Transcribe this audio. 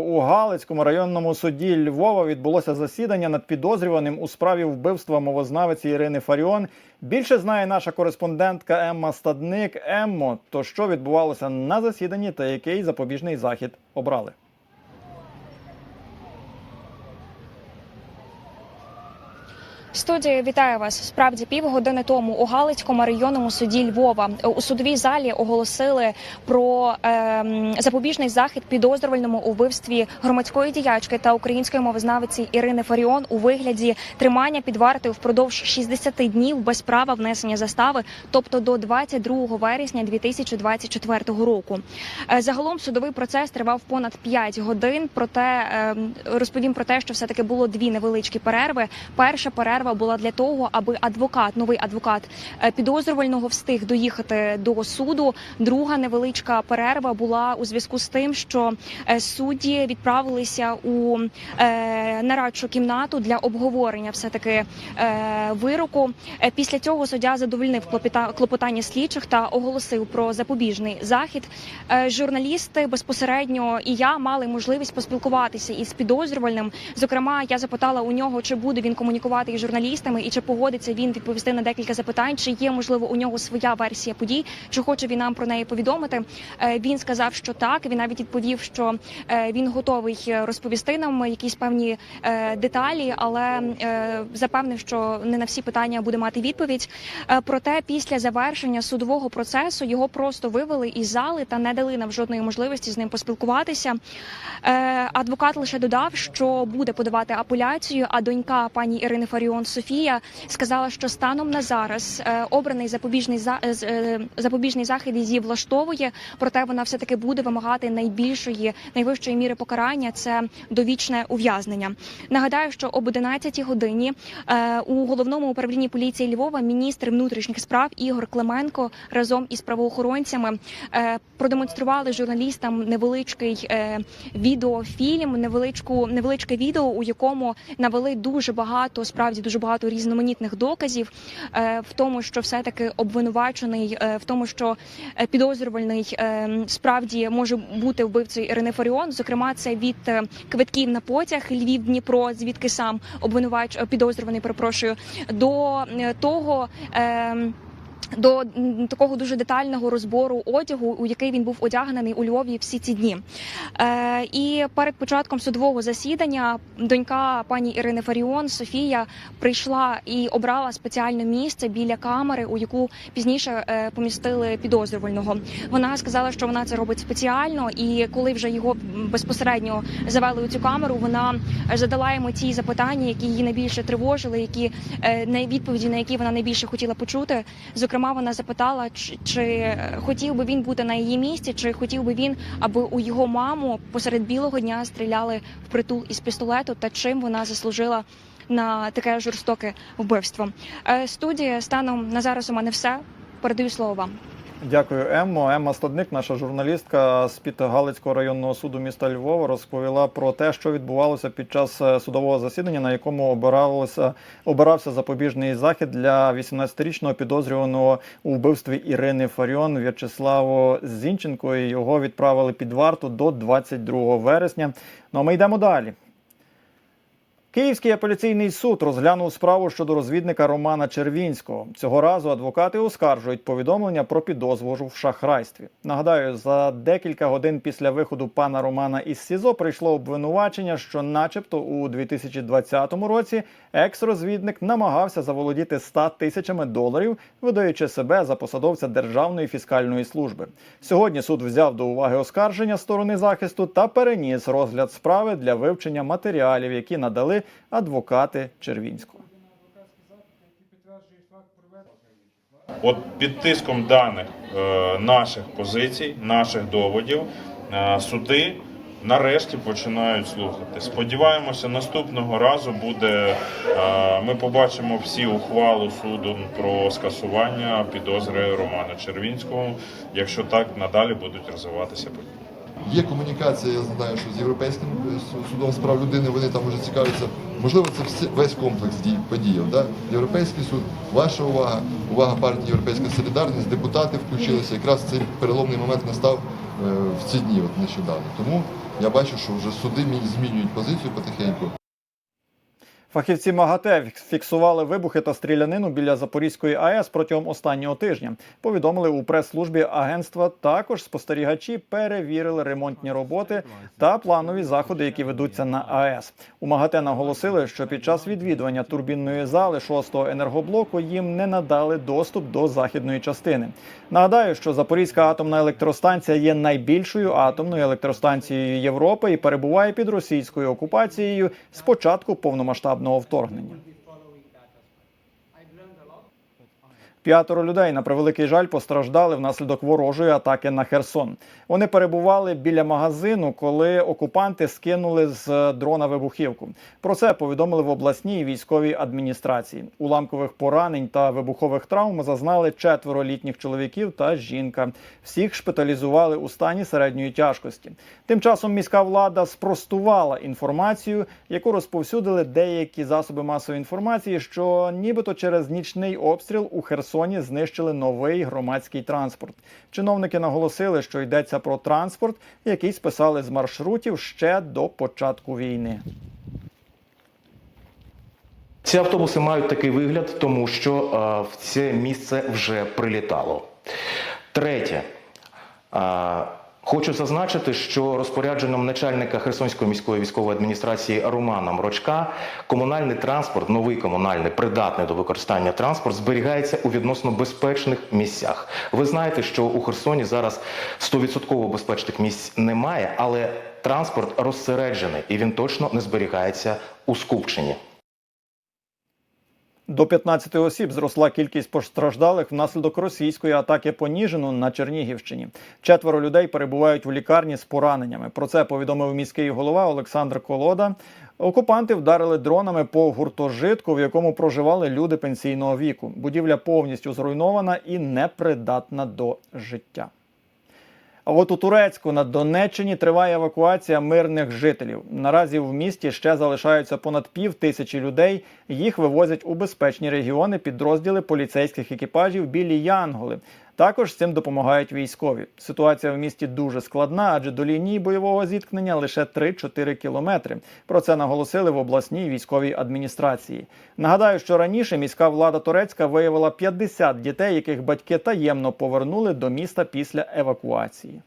У Галицькому районному суді Львова відбулося засідання над підозрюваним у справі вбивства мовознавиці Ірини Фаріон. Більше знає наша кореспондентка Емма Стадник. Еммо, то що відбувалося на засіданні та який запобіжний захід обрали? Студія вітаю вас. Справді півгодини тому у Галицькому районному суді Львова у судовій залі оголосили про ем, запобіжний захід підозрювальному у вбивстві громадської діячки та української мовознавиці Ірини Фаріон у вигляді тримання під вартою впродовж 60 днів без права внесення застави, тобто до 22 вересня 2024 року. Е, Загалом судовий процес тривав понад 5 годин. Проте ем, розповім про те, що все таки було дві невеличкі перерви. Перша перерва була для того, аби адвокат, новий адвокат е, підозрювального встиг доїхати до суду. Друга невеличка перерва була у зв'язку з тим, що е, судді відправилися у е, нарадчу кімнату для обговорення все таки вироку. Після цього суддя задовольнив клопотання слідчих та оголосив про запобіжний захід. Журналісти безпосередньо і я мали можливість поспілкуватися із підозрювальним. Зокрема, я запитала у нього, чи буде він комунікувати із журналістами і чи погодиться він відповісти на декілька запитань, чи є можливо у нього своя версія подій, чи хоче він нам про неї повідомити. Е, Він сказав, що так. Він навіть відповів, що е, він готовий розповісти нам якісь певні е, деталі, але запевнив, що не на всі питання буде мати відповідь. Проте після завершення судового процесу його просто вивели із зали та не дали нам жодної можливості з ним поспілкуватися. Адвокат лише додав, що буде подавати апеляцію. А донька пані Ірини Фаріон Софія сказала, що станом на зараз е, обраний запобіжний за е, е, запобіжний захід її влаштовує. Проте вона все таки буде вимагати найбільшої найвищої міри покарання це довічне ув'язнення. Нагадаю, що об 11 годині у головному управлінні поліції Львова міністр внутрішніх справ Ігор Клименко разом із правоохоронцями продемонстрували журналістам невеличкий відеофільм, невеличку невеличке відео, у якому навели дуже багато, справді дуже багато різноманітних доказів е, в тому, що все таки обвинувачений, е, в тому, що е, підозрювальний справді може бути вбивцею Ірини Фаріон. Зокрема, це від квитків на потяг Львів Дніпро, звідки сам обвинувач підозрюваний, перепрошую, до того. До такого дуже детального розбору одягу, у який він був одягнений у Львові всі ці дні. Е, і перед початком судового засідання донька пані Ірини Фаріон Софія прийшла і обрала спеціальне місце біля камери, у яку пізніше е, помістили підозрювального. Вона сказала, що вона це робить спеціально, і коли вже його безпосередньо завели у цю камеру, вона задала йому ті запитання, які її найбільше тривожили, які е, на відповіді на які вона найбільше хотіла почути. Зокрема, вона запитала, чи, чи хотів би він бути на її місці, чи хотів би він, аби у його маму посеред білого дня стріляли в притул із пістолету, та чим вона заслужила на таке жорстоке вбивство. Е, Студія станом на зараз у мене все. Передаю слово вам. Дякую, Еммо. Емма Стадник, наша журналістка з під Галицького районного суду міста Львова, розповіла про те, що відбувалося під час е, судового засідання, на якому обирався, обирався запобіжний захід для 18-річного підозрюваного у вбивстві Ірини Фаріон В'ячеславу Зінченко. Його відправили під варту до 22 вересня. Ну а ми йдемо далі. Київський апеляційний суд розглянув справу щодо розвідника Романа Червінського. Цього разу адвокати оскаржують повідомлення про підозру в шахрайстві. Нагадаю, за декілька годин після виходу пана Романа із СІЗО прийшло обвинувачення, що, начебто, у 2020 році екс-розвідник намагався заволодіти 100 тисячами доларів, видаючи себе за посадовця Державної фіскальної служби. Сьогодні суд взяв до уваги оскарження сторони захисту та переніс розгляд справи для вивчення матеріалів, які надали адвокати Червінського. От під тиском даних е, наших позицій, наших доводів, е, суди нарешті починають слухати. Сподіваємося, наступного разу буде. Е, ми побачимо всі ухвалу суду про скасування підозри Романа Червінського, якщо так надалі будуть розвиватися події. Є комунікація, я знаю, що з європейським е, судом з прав людини вони там вже цікавляться. Можливо, це весь комплекс дій подіяв. Да? Європейський суд, ваша увага, увага партії Європейська Солідарність, депутати включилися. Якраз цей переломний момент настав е, в ці дні, от нещодавно. Тому Я бачу, що вже суди змінюють позицію потихеньку. Фахівці МАГАТЕ фіксували вибухи та стрілянину біля Запорізької АЕС протягом останнього тижня. Повідомили у прес-службі агентства. Також спостерігачі перевірили ремонтні роботи та планові заходи, які ведуться на АЕС. У МАГАТЕ наголосили, що під час відвідування турбінної зали 6-го енергоблоку їм не надали доступ до західної частини. Нагадаю, що Запорізька атомна електростанція є найбільшою атомною електростанцією Європи і перебуває під російською окупацією з початку повномасштабного вторгнення. П'ятеро людей на превеликий жаль постраждали внаслідок ворожої атаки на Херсон. Вони перебували біля магазину, коли окупанти скинули з дрона вибухівку. Про це повідомили в обласній військовій адміністрації. Уламкових поранень та вибухових травм зазнали четверо літніх чоловіків та жінка. Всіх шпиталізували у стані середньої тяжкості. Тим часом міська влада спростувала інформацію, яку розповсюдили деякі засоби масової інформації, що нібито через нічний обстріл у Херсоні знищили новий громадський транспорт. Чиновники наголосили, що йдеться про транспорт, який списали з маршрутів ще до початку війни. Ці автобуси мають такий вигляд, тому що а, в це місце вже прилітало. Третє. Е, Хочу зазначити, що розпорядженням начальника Херсонської міської військової адміністрації Романа Мрочка комунальний транспорт, новий комунальний придатний до використання транспорт, зберігається у відносно безпечних місцях. Ви знаєте, що у Херсоні зараз 100% безпечних місць немає, але транспорт розсереджений і він точно не зберігається у скупченні. До 15 осіб зросла кількість постраждалих внаслідок російської атаки по Ніжину на Чернігівщині. Четверо людей перебувають в лікарні з пораненнями. Про це повідомив міський голова Олександр Колода. Окупанти вдарили дронами по гуртожитку, в якому проживали люди пенсійного віку. Будівля повністю зруйнована і непридатна до життя. А от у Турецьку на Донеччині триває евакуація мирних жителів. Наразі в місті ще залишаються понад пів тисячі людей. Їх вивозять у безпечні регіони підрозділи поліцейських екіпажів білі Янголи. Також цим допомагають військові. Ситуація в місті дуже складна, адже до лінії бойового зіткнення лише 3-4 кілометри. Про це наголосили в обласній військовій адміністрації. Нагадаю, що раніше міська влада Турецька виявила 50 дітей, яких батьки таємно повернули до міста після евакуації.